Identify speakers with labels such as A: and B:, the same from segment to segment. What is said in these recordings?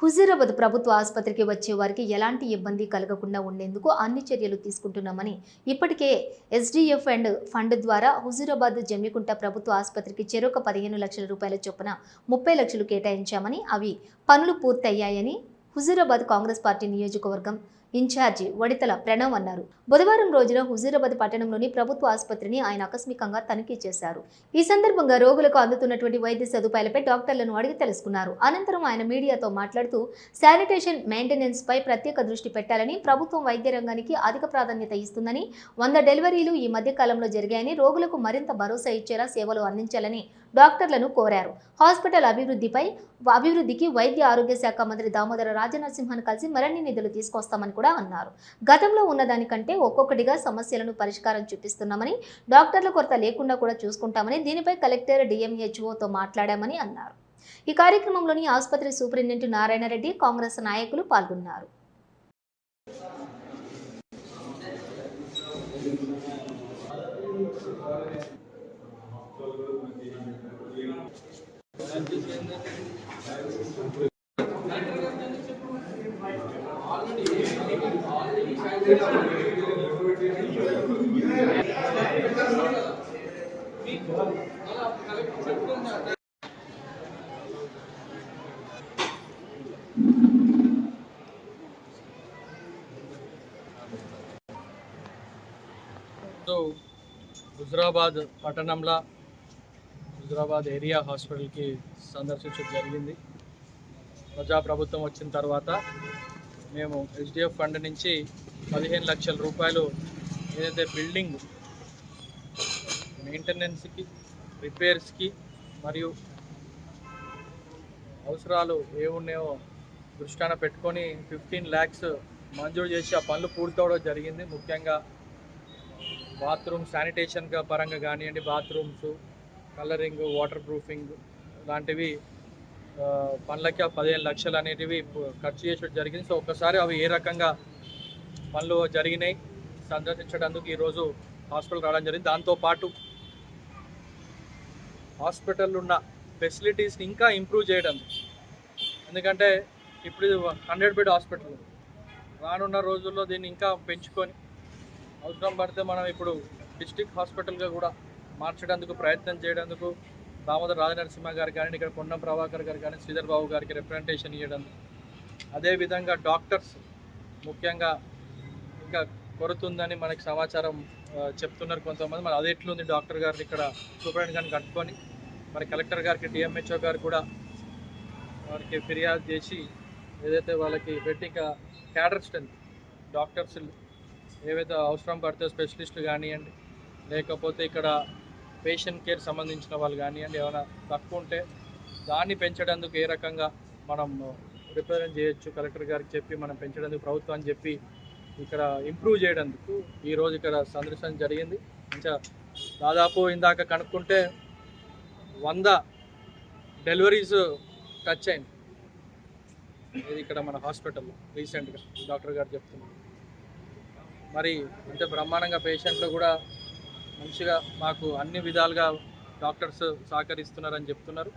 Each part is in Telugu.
A: హుజూరాబాద్ ప్రభుత్వ ఆసుపత్రికి వచ్చే వారికి ఎలాంటి ఇబ్బంది కలగకుండా ఉండేందుకు అన్ని చర్యలు తీసుకుంటున్నామని ఇప్పటికే ఎస్డీఎఫ్ అండ్ ఫండ్ ద్వారా హుజూరాబాద్ జమ్మికుంట ప్రభుత్వ ఆసుపత్రికి చెరొక పదిహేను లక్షల రూపాయల చొప్పున ముప్పై లక్షలు కేటాయించామని అవి పనులు పూర్తయ్యాయని హుజూరాబాద్ కాంగ్రెస్ పార్టీ నియోజకవర్గం ఇన్ఛార్జి వడితల ప్రణవ్ అన్నారు. బుధవారం రోజున హుజూరాబాద్ పట్టణంలోని ప్రభుత్వ ఆసుపత్రిని ఆయన ఆకస్మికంగా తనిఖీ చేశారు. ఈ సందర్భంగా రోగులకు అందుతున్నటువంటి వైద్య సదుపాయాలపై డాక్టర్లను అడిగి తెలుసుకున్నారు. అనంతరం ఆయన మీడియాతో మాట్లాడుతూ శానిటేషన్ మెయింటెనెన్స్ పై ప్రత్యేక దృష్టి పెట్టాలని ప్రభుత్వం వైద్య రంగానికి అధిక ప్రాధాన్యత ఇస్తుందని వంద డెలివరీలు ఈ మధ్య కాలంలో జరిగాయని రోగులకు మరింత భరోసా ఇచ్చేలా సేవలు అందించాలని డాక్టర్లను కోరారు. హాస్పిటల్ అభివృద్ధిపై అభివృద్ధికి వైద్య ఆరోగ్య శాఖ మంత్రి దామోదర రాజనరసింహన్ కలిసి మరిన్ని నిధులు తీసుకొస్తామని కూడా అన్నారు. గతంలో ఉన్నదానికంటే ఒక్కొక్కటిగా సమస్యలను పరిష్కారం చూపిస్తున్నామని డాక్టర్ల కొరత లేకుండా కూడా చూసుకుంటామని దీనిపై కలెక్టర్ డిఎంహెచ్ఓతో మాట్లాడామని అన్నారు. ఈ కార్యక్రమంలోని ఆసుపత్రి సూపరింటెండెంట్ నారాయణరెడ్డి కాంగ్రెస్ నాయకులు పాల్గొన్నారు.
B: సో హుజరాబాద్ పట్టణంలో హైదరాబాద్ ఏరియా హాస్పిటల్కి సందర్శించడం జరిగింది. ప్రజాప్రభుత్వం వచ్చిన తర్వాత మేము హెచ్డిఎఫ్ ఫండ్ నుంచి పదిహేను లక్షల రూపాయలు ఏదైతే బిల్డింగ్ మెయింటెనెన్స్కి రిపేర్స్కి మరియు అవసరాలు ఏమున్నాయో దృష్టాన పెట్టుకొని ఫిఫ్టీన్ ల్యాక్స్ మంజూరు చేసి ఆ పనులు పూర్తవడం జరిగింది. ముఖ్యంగా బాత్రూమ్ శానిటేషన్గా పరంగా కానివ్వండి బాత్రూమ్స్ కలరింగ్ వాటర్ ప్రూఫింగ్ లాంటివి పనులకి పదిహేను లక్షలు అనేటివి ఖర్చు చేసేది జరిగింది. సో ఒకసారి అవి ఏ రకంగా పనులు జరిగినాయి సందర్శించడానికి ఈరోజు హాస్పిటల్ రావడం జరిగింది. దాంతోపాటు హాస్పిటల్ ఉన్న ఫెసిలిటీస్ని ఇంకా ఇంప్రూవ్ చేయడం. ఎందుకంటే ఇప్పుడు ఇది హండ్రెడ్ బెడ్ హాస్పిటల్. రానున్న రోజుల్లో దీన్ని ఇంకా పెంచుకొని అవసరం పడితే మనం ఇప్పుడు డిస్టిక్ హాస్పిటల్గా కూడా మార్చడానికి ప్రయత్నం చేయడానికి దామోదర రాజనరసింహ గారు కానీ ఇక్కడ పొన్నం ప్రభాకర్ గారు కానీ శ్రీధర్ బాబు గారికి రిప్రజెంటేషన్ ఇవ్వడం అదేవిధంగా డాక్టర్స్ ముఖ్యంగా ఇంకా కొరుతుందని మనకి సమాచారం చెప్తున్నారు కొంతమంది. మరి అది ఎట్లుంది డాక్టర్ గారిని ఇక్కడ సూపరింట్ గారిని కట్టుకొని? మరి కలెక్టర్ గారికి డిఎంహెచ్ఓ గారు కూడా వారికి ఫిర్యాదు చేసి ఏదైతే వాళ్ళకి పెట్టి ఇంకా క్యాడర్ స్ట్రెంత్ డాక్టర్స్ ఏవైతే అవసరం పడితే స్పెషలిస్ట్ కానివ్వండి లేకపోతే ఇక్కడ పేషెంట్ కేర్ సంబంధించిన వాళ్ళు కానివ్వండి ఏమైనా తక్కువ ఉంటే దాన్ని పెంచడానికి ఏ రకంగా మనం రిప్రజెంట్ చేయొచ్చు? కలెక్టర్ గారికి చెప్పి మనం పెంచడానికి ప్రభుత్వాన్ని చెప్పి ఇక్కడ ఇంప్రూవ్ చేయడానికి ఈరోజు ఇక్కడ సందర్శన జరిగింది. ఇంకా దాదాపు ఇందాక కనుక్కుంటే వంద డెలివరీస్ టచ్ అయింది. ఇది ఇక్కడ మన హాస్పిటల్లో రీసెంట్గా డాక్టర్ గారు చెప్తున్నారు. మరి అంటే బ్రహ్మాండంగా పేషెంట్లు కూడా మంచిగా మాకు అన్ని విధాలుగా డాక్టర్స్ సహకరిస్తున్నారని చెప్తున్నారు.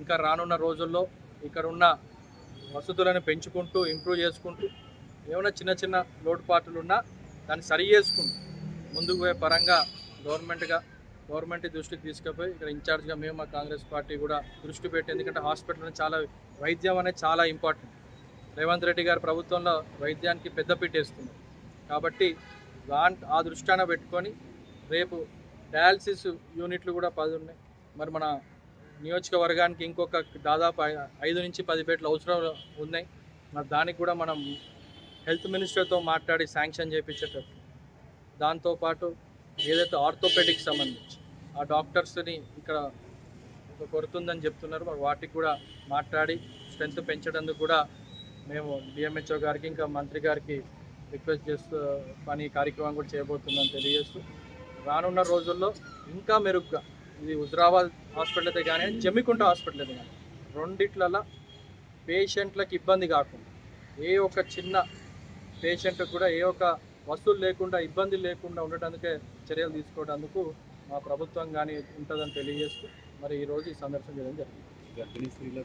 B: ఇంకా రానున్న రోజుల్లో ఇక్కడ ఉన్న వసతులను పెంచుకుంటూ ఇంప్రూవ్ చేసుకుంటూ ఏమైనా చిన్న చిన్న లోటుపాట్లు ఉన్నా దాన్ని సరి చేసుకుంటూ ముందుకు పోయే పరంగా గవర్నమెంట్గా గవర్నమెంట్ దృష్టికి తీసుకుపోయి ఇక్కడ ఇన్ఛార్జ్గా మేము మా కాంగ్రెస్ పార్టీ కూడా దృష్టి పెట్టి ఎందుకంటే హాస్పిటల్ చాలా వైద్యం అనేది చాలా ఇంపార్టెంట్. రేవంత్ రెడ్డి గారి ప్రభుత్వంలో వైద్యానికి పెద్దపీట వేస్తుంది కాబట్టి దాంట్ ఆ దృష్టాన పెట్టుకొని రేపు డయాలసిస్ యూనిట్లు కూడా పది ఉన్నాయి. మరి మన నియోజకవర్గానికి ఇంకొక దాదాపు ఐదు నుంచి పది బెడ్లు అవసరం ఉన్నాయి. మరి దానికి కూడా మనం హెల్త్ మినిస్టర్తో మాట్లాడి శాంక్షన్ చేయించేటట్టు దాంతోపాటు ఏదైతే ఆర్థోపెడిక్ సంబంధించి ఆ డాక్టర్స్ని ఇక్కడ ఒక కొరత ఉందని చెప్తున్నారు. మరి వాటికి కూడా మాట్లాడి స్ట్రెంత్ పెంచడానికి కూడా మేము డిఎంహెచ్ఓ గారికి ఇంకా మంత్రి గారికి రిక్వెస్ట్ చేస్తూ పని కార్యక్రమం కూడా చేయబోతుందని తెలియజేస్తూ రానున్న రోజుల్లో ఇంకా మెరుగ్గా ఇది హుజరాబాద్ హాస్పిటల్ అయితే కానీ జమ్మికుంట హాస్పిటల్ అయితే కానీ రెండిట్లలో పేషెంట్లకు ఇబ్బంది కాకుండా ఏ ఒక్క చిన్న పేషెంట్ కూడా ఏ ఒక్క వస్తువులు లేకుండా ఇబ్బంది లేకుండా ఉండటానికే చర్యలు తీసుకోవడానికి మా ప్రభుత్వం కానీ ఉంటుందని తెలియజేస్తూ మరి ఈరోజు ఈ సందర్శన చేయడం జరిగింది.
C: గర్భిణీ స్త్రీలకు